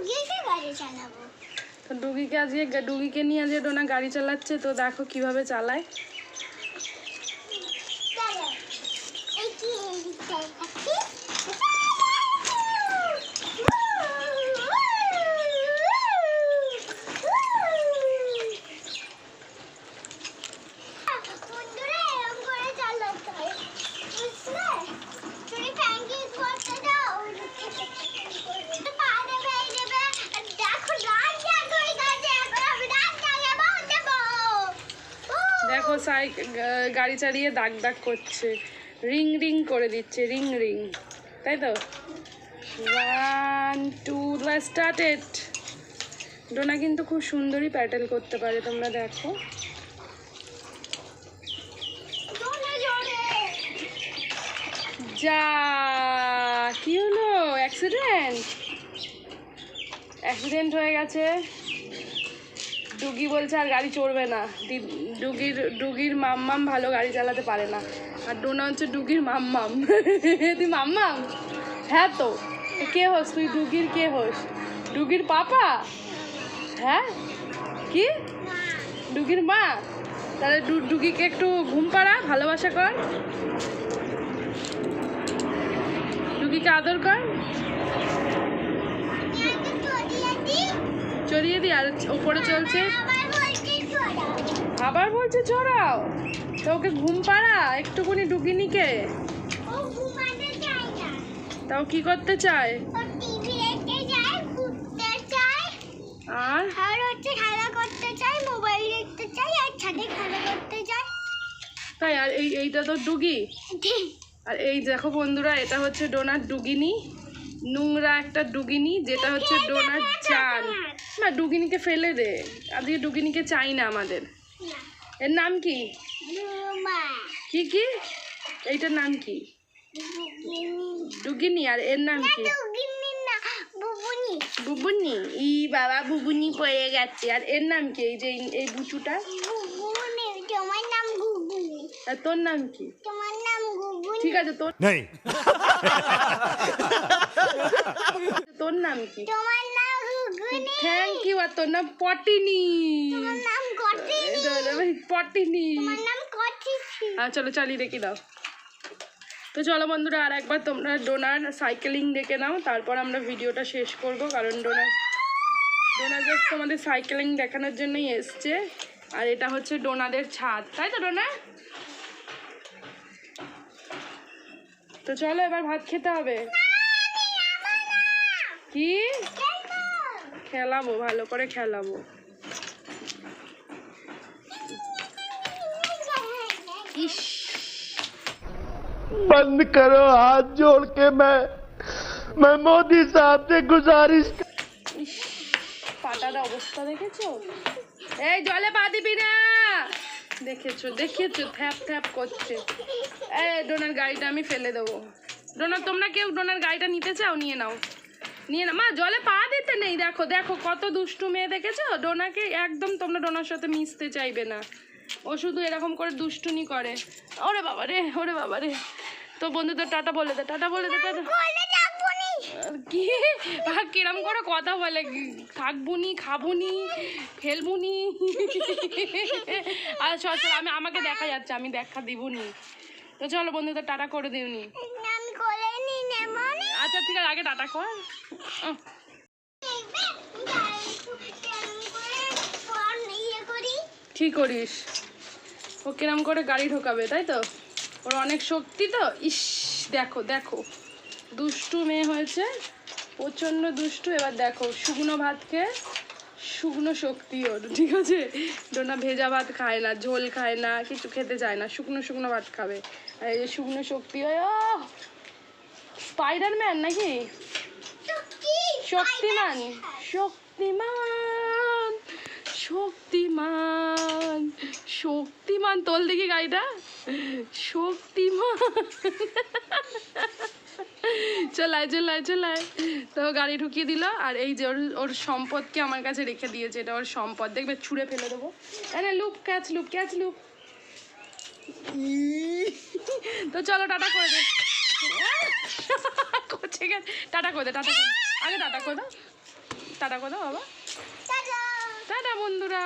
ডুগিকে গাড়ি চালাবো। তো ডুগিকে আজকে ডুগিকে নিয়ে আজকে ডোনা গাড়ি চালাচ্ছে, তো দেখো কীভাবে চালায় চলো এই কি এই দিকটায় থাকি বন্ধুরা এরকম করে চালাতে হয় বুঝলে তুমি ট্যাঙ্কি করতে যাও পা দেবে এই দেবে দেখো রাত জাগই গেছে এখন আমি রাত জাগাবো দেবো দেখো সাই গাড়ি চালিয়ে দাগ দাগ করছে। রিং রিং করে দিচ্ছে রিং রিং। তাই তো? ওয়ান টু স্টার্টেড ডোনা কিন্তু খুব সুন্দরই প্যাটেল করতে পারে তোমরা দেখো। যা কি হলো? অ্যাক্সিডেন্ট অ্যাক্সিডেন্ট হয়ে গেছে। ডুগি বলছে আর গাড়ি চড়বে না। ডুগির ডুগির মাম্মাম ভালো গাড়ি চালাতে পারে না। আর ডোনা হচ্ছে ডুগির মাম্মাম। তুই মাম্মাম? হ্যাঁ তো। কে হোস? তুই ডুগির কে হোস? ডুগির পাপা? হ্যাঁ? কি? ডুগির মা? তাহলে ডুগিকে একটু ঘুম পাড়া, ভালোবাসা কর। ডুগিকে আদর কর আমি আগে চড়িয়ে দিই চড়িয়ে আর ওপরে চলছে। আবার বলছি চড়াও। তো ওকে ঘুম পাড়া একটুকুনি ডুগিনিকে। তাও কি করতে চায়? আর? আর হচ্ছে খেলা করতে চায় মোবাইল দেখতে চায় আর ছাদে খেলা করতে চায় তাই আর এই এইটা তো ডুগি। আর এই দেখো বন্ধুরা এটা হচ্ছে ডোনার ডুগিনি। নোংরা একটা ডুগিনি যেটা হচ্ছে ডোনার চান না ডুগিনিকে ফেলে দে। আজকে ডুগিনিকে চাই না আমাদের। এর নাম কি? কি কি? এইটার নাম কি? ডুগিনি। আর এর নাম কি? বুবুনি। ই বাবা বুবুনি পড়ে গেছে। আর এর নাম কি? এই যে এই- বুচুটা? তোমার নাম তোর নাম কি? ঠিক আছে তোর नहीं তোর নাম কি? তোমার নাম গুগুনি থ্যাংক ইউ আর তোর নাম পটিনি। তোমার নাম পটিনি। তোমার নাম আর চলো চালিয়ে রেখে দাও। তো চলো বন্ধুরা আর একবার তোমরা ডোনার সাইকেলিং দেখে নাও তারপর আমরা ভিডিওটা শেষ করব কারণ ডোনার ডোনার জাস্ট তোমাদের সাইকেলিং দেখানোর জন্যই এসছে আর এটা হচ্ছে ডোনাদের ছাদ। তাই তো ডোনা তো চলো এবার ভাত খেতে হবে কি খেলাবো ভালো করে খেলাবো ইস बंद करो हाथ जोड़ के मैं मैं मोदी साहब से गुजारिश ইস, পাটার অবস্থা দেখেছো এই জলে পা দিবি না দেখেছ দেখেছ থ্যাপ থ্যাপ করছে। এই, ডোনার গাড়িটা আমি ফেলে দেবো। ডোনার, তোমরা কেউ ডোনার গাড়িটা নিতে চাও? নিয়ে নাও। নিয়ে না মা, জলে পা দিতে নেই। দেখো দেখো, কত দুষ্টু মেয়ে দেখেছ? ডোনাকে একদম তোমরা ডোনার সাথে মিশতে চাইবে না। ও শুধু এরকম করে দুষ্টুনি করে। ওরে বাবা রে ওরে বাবা রে তো বন্ধুদের টাটা বলে দে, টাটা বলে দে, টাটা। কি? আর কিরম করে কথা বলে? থাকবুনি খাবুনি ফেলবুনি আর চল চল আমি আমাকে দেখা যাচ্ছে আমি দেখা দিবনি। তো চলো বন্ধুদের টাটা করে দিওনি। নি আচ্ছা ঠিক আছে আগে টাটা কর। কি করিস। ও কিরম করে গাড়ি ঢোকাবে তাই তো? ওর অনেক শক্তি তো? ইস দেখো দেখো। দুষ্টু মেয়ে হয়েছে প্রচণ্ড দুষ্টু। এবার দেখো শুকনো ভাতকে শুকনো শক্তি ওর ঠিক আছে? ডোনা ভেজা ভাত খায় না ঝোল খায় না কিছু খেতে চায় না শুকনো শুকনো ভাত খাবে। আর এই যে শুকনো শক্তি হয় স্পাইডারম্যান নাকি? শক্তিমান শক্তিমান শক্তিমান শক্তিমান তোল দেখি গাড়িটা। শক্তিমান। চলায় চলায় চলায় তো গাড়ি ঢুকিয়ে দিল আর এই যে ওর ওর সম্পদকে আমার কাছে রেখে দিয়েছে এটা ওর সম্পদ। দেখবে ছুঁড়ে ফেলে দেবো। এনে loop catch loop catch loop তো চলো টাটা করে দে। করছে গেছে টাটা করে দে টাটা করে। আগে টাটা করে দাও। টাটা কথা বাবা। টাটা বন্ধুরা।